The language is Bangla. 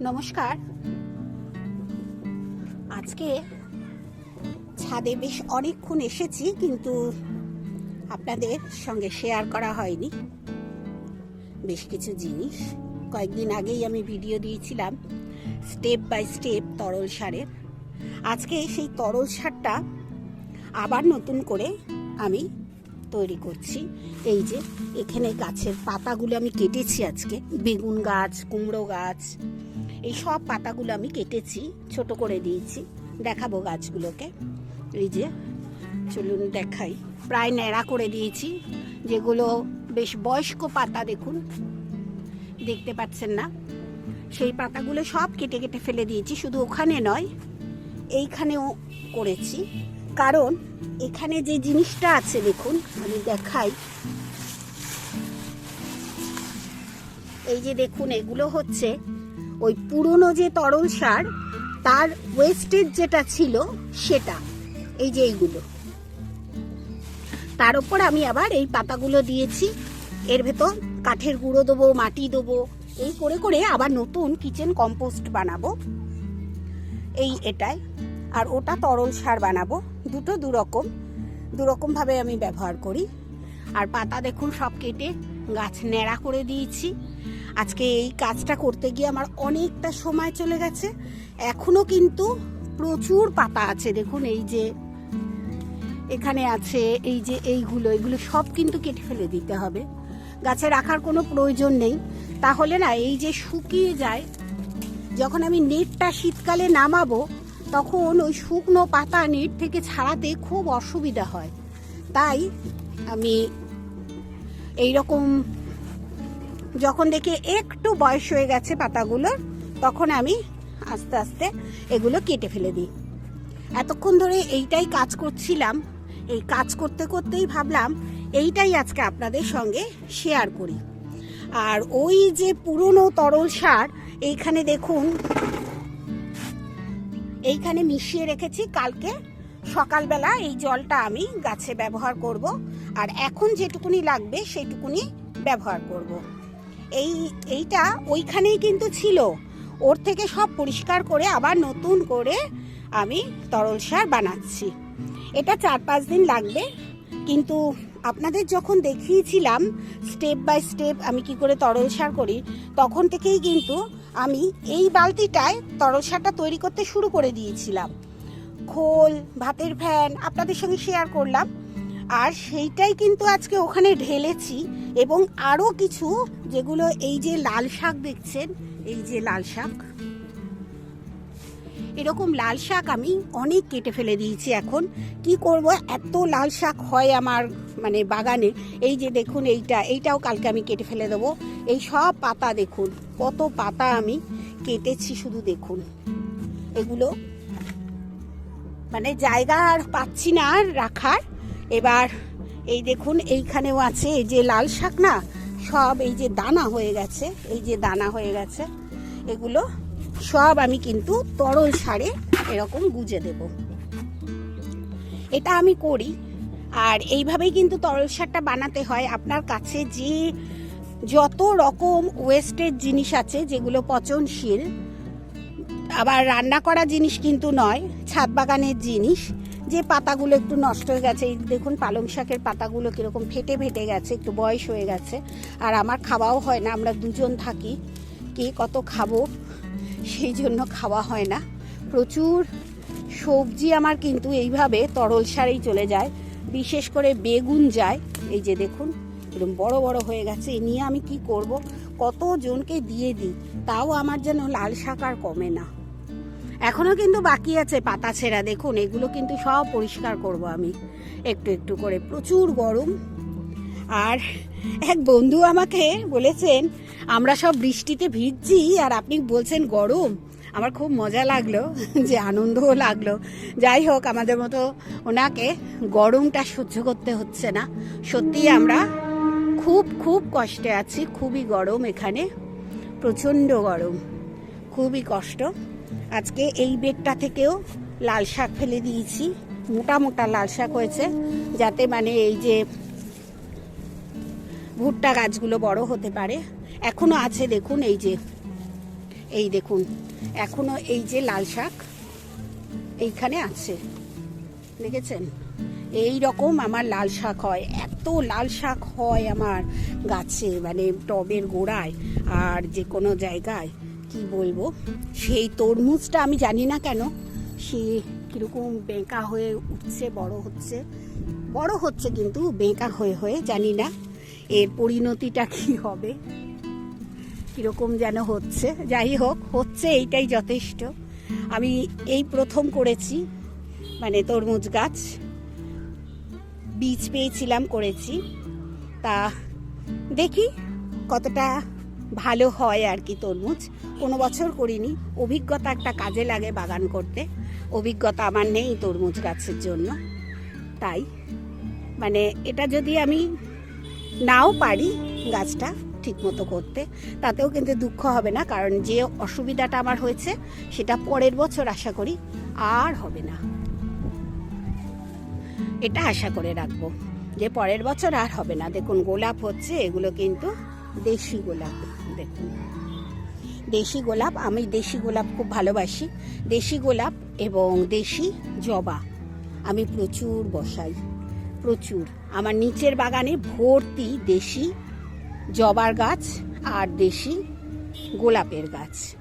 নমস্কার। আজকে ছাদে বেশ অনেকক্ষণ এসেছি, কিন্তু আপনাদের সঙ্গে শেয়ার করা হয়নি। বেশ কিছু জিনিস। কয়েকদিন আগেই আমি ভিডিও দিয়েছিলাম স্টেপ বাই স্টেপ তরল সারের। আজকে সেই তরল সারটা আবার নতুন করে আমি তৈরি করছি। এই যে, এখানে গাছের পাতাগুলো আমি কেটেছি আজকে। বেগুন গাছ, কুমড়ো গাছ এই সব পাতাগুলো আমি কেটেছি, ছোট করে দিয়েছি। দেখাবো গাছগুলোকে। এই যে, চলুন দেখাই। প্রায় ন্যাড়া করে দিয়েছি। যেগুলো বেশ বয়স্ক পাতা, দেখুন। দেখতে পাচ্ছেন না? সেই পাতাগুলো সব কেটে কেটে ফেলে দিয়েছি। শুধু ওখানে নয়, এইখানেও করেছি। কারণ এখানে যে জিনিসটা আছে, দেখুন, আমি দেখাই। এই যে, দেখুন, এগুলো হচ্ছে ওই পুরনো যে তরল সার, তার ওয়েস্টেজ যেটা ছিল সেটা। এই যে এইগুলো। তার উপর আমি আবার এই পাতাগুলো দিয়েছি। এর ভেতর কাঠের গুঁড়ো দেবো, মাটি দেবো। এই করে করে আবার নতুন কিচেন কম্পোস্ট বানাবো। এই এটাই। আর ওটা তরল সার বানাবো। দুটো দুরকম। দুরকমভাবে আমি ব্যবহার করি। আর পাতা দেখুন সব কেটে গাছ ন্যাড়া করে দিয়েছি। আজকে এই কাজটা করতে গিয়ে আমার অনেকটা সময় চলে গেছে। এখনও কিন্তু প্রচুর পাতা আছে, দেখুন এই যে এখানে আছে, এই যে এইগুলো, এগুলো সব কিন্তু কেটে ফেলে দিতে হবে। গাছে রাখার কোনো প্রয়োজন নেই। তাহলে না, এই যে শুকিয়ে যায়, যখন আমি নেটটা শীতকালে নামাবো, তখন ওই শুকনো পাতা নেট থেকে ছাড়াতে খুব অসুবিধা হয়। তাই আমি এই রকম যখন দেখি একটু বয়স হয়ে গেছে পাতাগুলোর, তখন আমি আস্তে আস্তে এগুলো কেটে ফেলে দিই। এতক্ষণ ধরে এইটাই কাজ করছিলাম, এই কাজ করতে করতেই ভাবলাম এইটাই আজকে আপনাদের সঙ্গে শেয়ার করি। আর ওই যে পুরনো তরল সার, এইখানে দেখুন, এইখানে মিশিয়ে রেখেছি, কালকে সকালবেলা এই জলটা আমি গাছে ব্যবহার করব। আর এখন যেটুকুনি লাগবে সেইটুকুনি ব্যবহার করব। এই, এইটা ওইখানেই কিন্তু ছিল। ওর থেকে সব পরিষ্কার করে আবার নতুন করে আমি তরল সার বানাচ্ছি। এটা চার পাঁচ দিন লাগবে। কিন্তু আপনাদের যখন দেখিয়েছিলাম স্টেপ বাই স্টেপ আমি কি করে তরল সার করি, তখন থেকেই কিন্তু আমি এই বালতিটায় তরল সারটা তৈরি করতে শুরু করে দিয়েছিলাম। খোল, ভাতের ফ্যান আপনাদের সঙ্গে শেয়ার করলাম। আর সেইটাই কিন্তু আজকে ওখানে ঢেলেছি। এবং আরও কিছু যেগুলো এই যে লাল শাক দেখছেন, এই যে লাল শাক। এরকম লাল শাক আমি অনেক কেটে ফেলে দিয়েছি এখন। কি করব? এত লাল শাক হয় আমার মানে বাগানে। এই যে দেখুন এইটা, এইটাও কালকে আমি কেটে ফেলে দেবো। এই সব পাতা দেখুন, কত পাতা আমি কেটেছি শুধু দেখুন। এগুলো মানে জায়গা আর পাচ্ছি না আর রাখার। এবার এই দেখুন, এইখানেও আছে এই যে লাল শাক না? সব এই যে দানা হয়ে গেছে, এই যে দানা হয়ে গেছে। এগুলো সব আমি কিন্তু তরল সারে এরকম গুজে দেব। এটা আমি করি, আর এইভাবেই কিন্তু তরল সারটা বানাতে হয়। আপনার কাছে যে যত রকম ওয়েস্টের জিনিস আছে, যেগুলো পচনশীল, আবার রান্না করা জিনিস কিন্তু নয়, ছাদ বাগানের জিনিস যে পাতাগুলো একটু নষ্ট হয়ে গেছে, এই দেখুন পালং শাকের পাতাগুলো কীরকম ফেটে ফেটে গেছে, একটু বয়স হয়ে গেছে। আর আমার খাওয়াও হয় না, আমরা দুজন থাকি, কে কত খাব, সেই জন্য খাওয়া হয় না। প্রচুর সবজি আমার কিন্তু এইভাবে তরল সারেই চলে যায়, বিশেষ করে বেগুন যায়। এই যে দেখুন এরকম বড় বড় হয়ে গেছে, এ নিয়ে আমি কি করব? কত জনকে দিয়ে দিই, তাও আমার যেন লাল শাক আর কমে না। এখনও কিন্তু বাকি আছে, পাতা ছেঁড়া, দেখুন, এগুলো কিন্তু সব পরিষ্কার করব আমি। একটু একটু করে, প্রচুর গরম। আর এক বন্ধু আমাকে বলেছেন, আমরা সব বৃষ্টিতে ভিজছি আর আপনি বলছেন গরম। আমার খুব মজা লাগল, যে আনন্দও লাগল। যাই হোক, আমাদের মতো ওনাকে গরমটা সহ্য করতে হচ্ছে না। সত্যি আমরা খুব খুব কষ্টে আছি, খুবই গরম এখানে, প্রচণ্ড গরম, খুবই কষ্ট। আজকে এই বেডটা থেকেও লাল শাক ফেলে দিয়েছি। মোটা মোটা লাল শাক হয়েছে, যাতে মানে এই যে ভুট্টা গাছগুলো বড় হতে পারে। এখনও আছে দেখুন, এই যে, এই দেখুন, এখনও এই যে লাল শাক এইখানে আছে। দেখেছেন? এই রকম আমার লাল শাক হয়, এত লাল শাক হয় আমার গাছে মানে টবের গোড়ায় আর যে কোনো জায়গায়। কি বলব? সেই তরমুজটা আমি জানি না কেন, সে কীরকম বেঁকা হয়ে উঠছে, বড় হচ্ছে। বড় হচ্ছে কিন্তু, বেঁকা হয়ে হয়ে, জানি না। এর পরিণতিটা কি হবে? কীরকম যেন হচ্ছে। যাই হোক, হচ্ছে এইটাই যথেষ্ট। আমি এই প্রথম করেছি মানে তরমুজ গাছ। বীজ পেয়েছিলাম, করেছি। তা দেখি কতটা ভালো হয় আর কি তরমুজ। কোনো বছর করিনি। অভিজ্ঞতা একটা কাজে লাগে বাগান করতে। অভিজ্ঞতা আমার নেই তরমুজ গাছের জন্য। তাই মানে এটা যদি আমি নাও পারি গাছটা ঠিকমতো করতে, তাতেও কিন্তু দুঃখ হবে না। কারণ যে অসুবিধাটা আমার হয়েছে, সেটা পরের বছর আশা করি আর হবে না। এটা আশা করে রাখব যে পরের বছর আর হবে না। দেখুন, গোলাপ হচ্ছে, এগুলো কিন্তু দেশি গোলাপ, দেখুন। দেশি গোলাপ, আমি দেশি গোলাপ খুব ভালোবাসি। দেশি গোলাপ এবং দেশি জবা, আমি প্রচুর বসাই, প্রচুর। আমার নিচের বাগানে ভর্তি দেশি জবার গাছ আর দেশি গোলাপের গাছ।